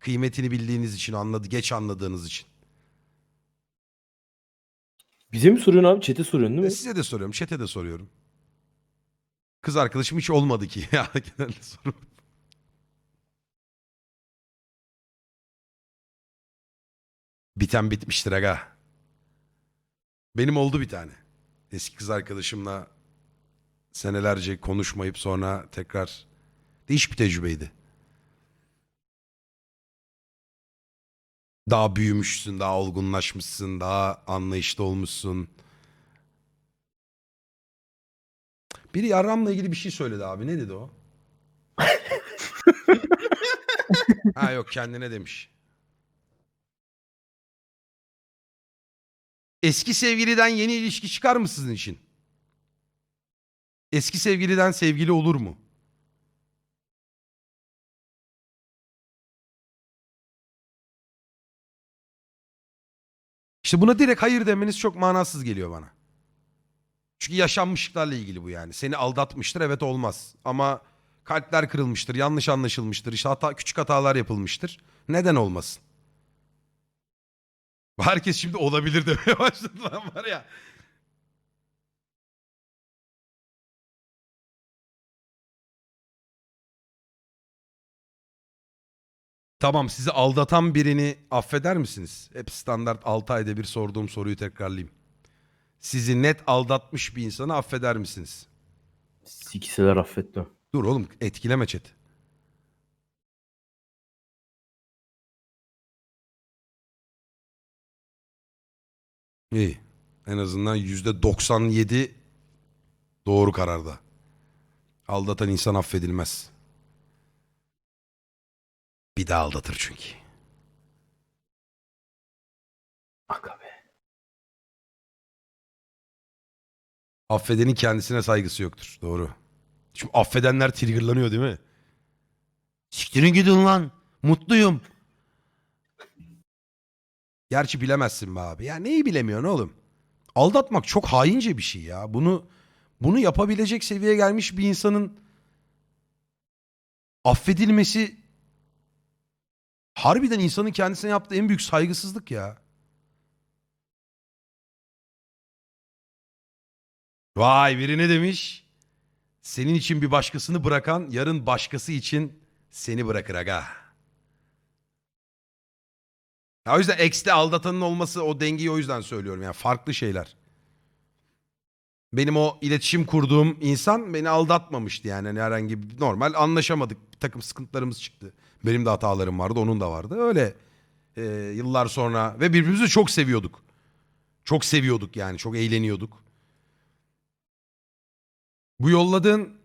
Kıymetini bildiğiniz için anladı, geç anladığınız için. Bize mi soruyorsun abi? Çete soruyorsun değil E, mi? size de soruyorum, chat'e de soruyorum. Kız arkadaşım hiç olmadı ki. Ya genelde soru. Biten bitmiştir aga. Benim oldu bir tane. Eski kız arkadaşımla senelerce konuşmayıp sonra tekrar değişik bir tecrübeydi. Daha büyümüşsün, daha olgunlaşmışsın, daha anlayışlı olmuşsun. Biri yarramla ilgili bir şey söyledi abi. Ne dedi o? ha yok kendine demiş. Eski sevgiliden yeni ilişki çıkar mı sizin için? Eski sevgiliden sevgili olur mu? İşte buna direkt hayır demeniz çok manasız geliyor bana. Çünkü yaşanmışlıklarla ilgili bu yani. Seni aldatmıştır evet olmaz. Ama kalpler kırılmıştır, yanlış anlaşılmıştır, işte hata, küçük hatalar yapılmıştır. Neden olmasın? Herkes şimdi olabilir demeye başladı lan var ya. Tamam sizi aldatan birini affeder misiniz? Hep standart 6 ayda bir sorduğum soruyu tekrarlayayım. Sizi net aldatmış bir insanı affeder misiniz? Sikiseler affetmem. Dur oğlum etkileme chat. İyi. En azından yüzde 97 doğru kararda. Aldatan insan affedilmez. Bir daha aldatır çünkü. Aga be. Affedenin kendisine saygısı yoktur. Doğru. Şimdi affedenler triggerlanıyor değil mi? Siktirin gidin lan. Mutluyum. Gerçi bilemezsin be abi. Ya neyi bilemiyorsun oğlum? Aldatmak çok haince bir şey ya. Bunu bunu yapabilecek seviyeye gelmiş bir insanın affedilmesi harbiden insanın kendisine yaptığı en büyük saygısızlık ya. Vay biri ne demiş? Senin için bir başkasını bırakan yarın başkası için seni bırakır aga. Ya o yüzden X'te aldatanın olması o dengeyi o yüzden söylüyorum. Yani farklı şeyler. Benim o iletişim kurduğum insan beni aldatmamıştı yani. Hani herhangi bir normal anlaşamadık. Bir takım sıkıntılarımız çıktı. Benim de hatalarım vardı onun da vardı. Öyle e, yıllar sonra ve birbirimizi çok seviyorduk. Çok seviyorduk yani çok eğleniyorduk. Bu yolladığın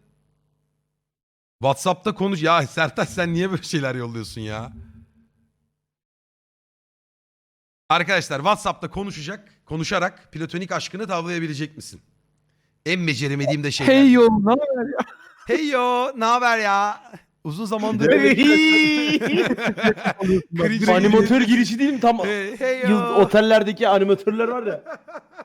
WhatsApp'ta konuş. Ya Sertaç sen niye böyle şeyler yolluyorsun ya? Arkadaşlar WhatsApp'ta konuşacak, konuşarak platonik aşkını tavlayabilecek misin? En beceremediğim de şeyler. Hey yo ne haber ya? Hey yo, ne haber ya? Uzun zamandır Cringe Animatör girişi değil mi? Tam Hey, hey yo. yıl, otellerdeki animatörler var ya.